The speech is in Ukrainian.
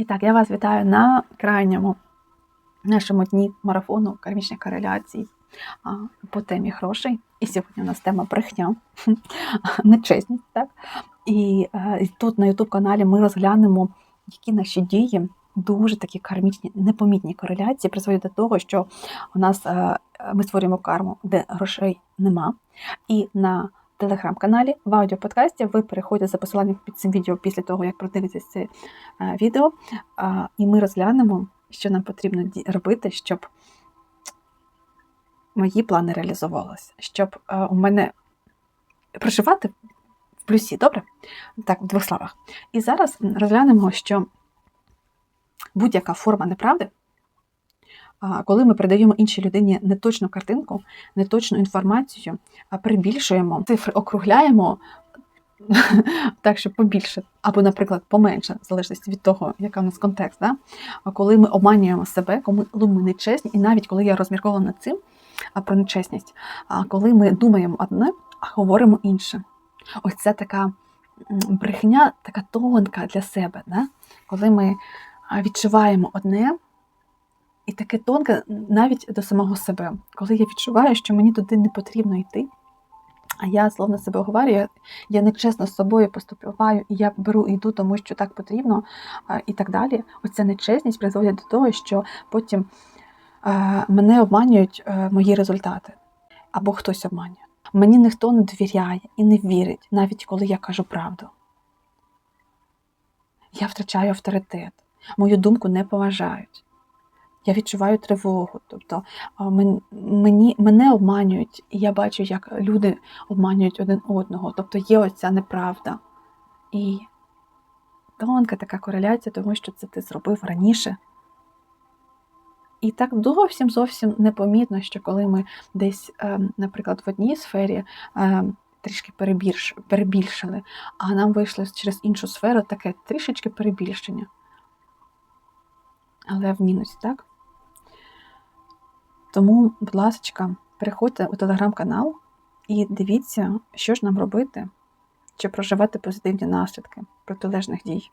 І так, я вас вітаю на крайньому нашому дні марафону кармічних кореляцій по темі грошей. І сьогодні у нас тема брехня, нечесність. Так? І е, тут на YouTube каналі ми розглянемо, які наші дії. Дуже такі кармічні, непомітні кореляції призводять до того, що у нас е, ми створюємо карму, де грошей нема. І на телеграм-каналі в аудіоподкасті ви переходите за посиланням під цим відео після того, як продивитесь це е, відео, і ми розглянемо, що нам потрібно робити, щоб мої плани реалізовувалися, щоб е, у мене проживати в плюсі, добре? Так, в двох словах. І зараз розглянемо, що будь-яка форма неправди, коли ми передаємо іншій людині неточну картинку, неточну інформацію, а перебільшуємо, цифри округляємо так, щоб побільше, або, наприклад, поменше, в залежності від того, яка у нас контекст. Да? Коли ми обманюємо себе, коли ми нечесні, і навіть коли я розміркована над цим про нечесність, а коли ми думаємо одне, а говоримо інше. Ось це така брехня, така тонка для себе, да? коли ми відчуваємо одне. І таке тонке навіть до самого себе. Коли я відчуваю, що мені туди не потрібно йти, а я словно себе оговарюю, я, я нечесно з собою поступаю, і я беру і йду, тому що так потрібно, і так далі. Оця нечесність призводить до того, що потім мене обманюють е, мої результати. Або хтось обманює. Мені ніхто не довіряє і не вірить, навіть коли я кажу правду. Я втрачаю авторитет, мою думку не поважають. Я відчуваю тривогу. Тобто мені, мене обманюють, і я бачу, як люди обманюють один одного. Тобто є оця неправда. І тонка така кореляція, тому що це ти зробив раніше. І так зовсім зовсім непомітно, що коли ми десь, е, наприклад, в одній сфері е, трішки перебільш, перебільшили, а нам вийшло через іншу сферу таке трішечки перебільшення. Але в мінусі, так? Тому, будь ласка, переходьте у телеграм-канал і дивіться, що ж нам робити, щоб проживати позитивні наслідки протилежних дій.